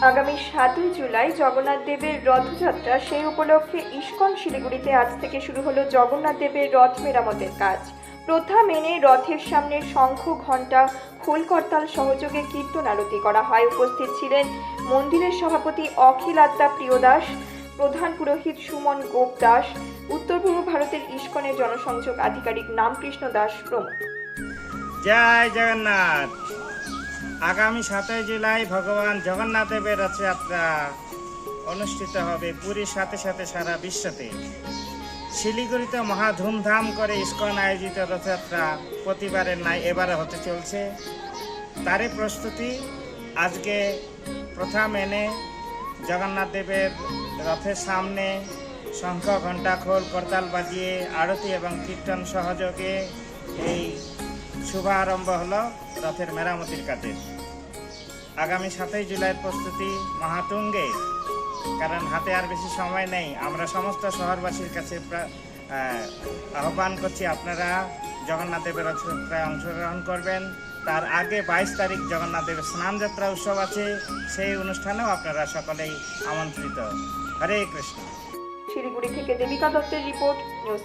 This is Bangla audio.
সাতই জুলাই জগন্নাথ দেবের রথযাত্রা, সেই উপলক্ষে ইস্কন শিলিগুড়িতে আজ থেকে শুরু হলো জগন্নাথ দেবের রথ মেরামতের কাজ। প্রথা মেনে রথের সামনে শঙ্খ, ঘণ্টা খোল করতাল সহযোগে কীর্তন আরতি করা হয়। উপস্থিত ছিলেন মন্দিরের সভাপতি অখিল আত্মা প্রিয়দাস প্রধান পুরোহিত সুমন গোপ দাস, উত্তর পূর্ব ভারতের ইস্কনের জনসংযোগ আধিকারিক নামকৃষ্ণ দাস প্রমুখ। জয় জগন্নাথ। আগামী সাতই জুলাই ভগবান জগন্নাথ দেবের রথযাত্রা অনুষ্ঠিত হবে পুরীর সাথে সাথে সারা বিশ্বতে। শিলিগুড়িতে মহা ধুমধাম করে ইস্কন আয়োজিত রথযাত্রা প্রতিবারের নাই এবারে হতে চলছে। তারই প্রস্তুতি আজকে প্রথা মেনে জগন্নাথ দেবের রথের সামনে শঙ্খ ঘণ্টা খোল করতাল বাজিয়ে, আরতি এবং কীর্তন সহযোগে এই শুভারম্ভ হলো। রথের মেরামতির কাজে। আগামী সাতই জুলাইয়ের প্রস্তুতি মহাতুঙ্গে। কারণ হাতে আর বেশি সময় নেই। আমরা সমস্ত শহরবাসীর কাছে আহ্বান করছি আপনারা জগন্নাথ দেবের রথযাত্রায় অংশগ্রহণ করবেন। তার আগে বাইশ তারিখ জগন্নাথ দেবের স্নানযাত্রা উৎসব আছে। সেই অনুষ্ঠানেও আপনারা সকলেই আমন্ত্রিত। হরে কৃষ্ণ। শিলিগুড়ি থেকে দেবিকা দত্তের রিপোর্ট, নিউজ